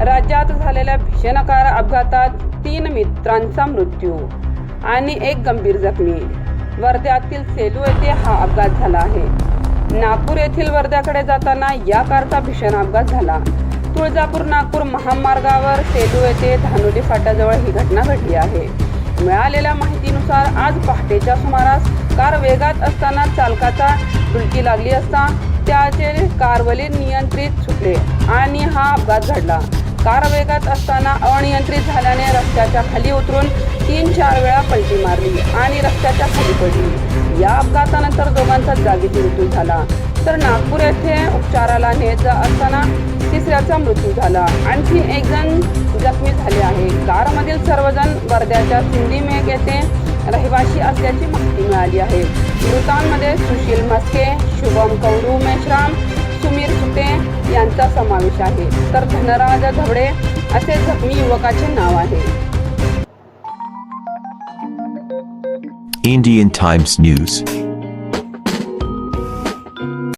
राज्यात झालेल्या भीषणकार अपघातात तीन मित्रांचा मृत्यू आणि एक गंभीर जखमी. वर्ध्यातील सेलू येथे हा अपघात झाला आहे. नागपूर येथील वर्ध्याकडे जाताना या कारचा भीषण अपघात झाला. तुळजापूर नागपूर महामार्गावर सेलू येथे धानोली फाट्याजवळ ही घटना घडली आहे. मिळालेल्या माहितीनुसार आज पहाटेच्या सुमारास कार वेगात असताना चालकाचा डुलकी लागली असता त्याचे कारवली नियंत्रित सुटले आणि हा अपघात घडला. कार वेगात असताना अनियंत्रित झाल्याने रस्त्याच्या खाली उतरून तीन चार वेळा पलटी मारली आणि रस्त्याच्या खाली पडली. या अपघातानंतर दोघांचा जागीच मृत्यू झाला. तर नागपूर येथे उपचाराला नेत असताना तिसऱ्याचा मृत्यू झाला. आणखी एक जण वर्ध्याच्या सिंधी मेघ येथे रहिवासी असल्याची माहिती मिळाली आहे. मृतांमध्ये सुशील मस्के शुभम कौरू मेश्राम सुमीर सुते यांचा समावेश आहे. तर धनराज धवडे असे जखमी युवकाचे नाव आहे. Indian Times News.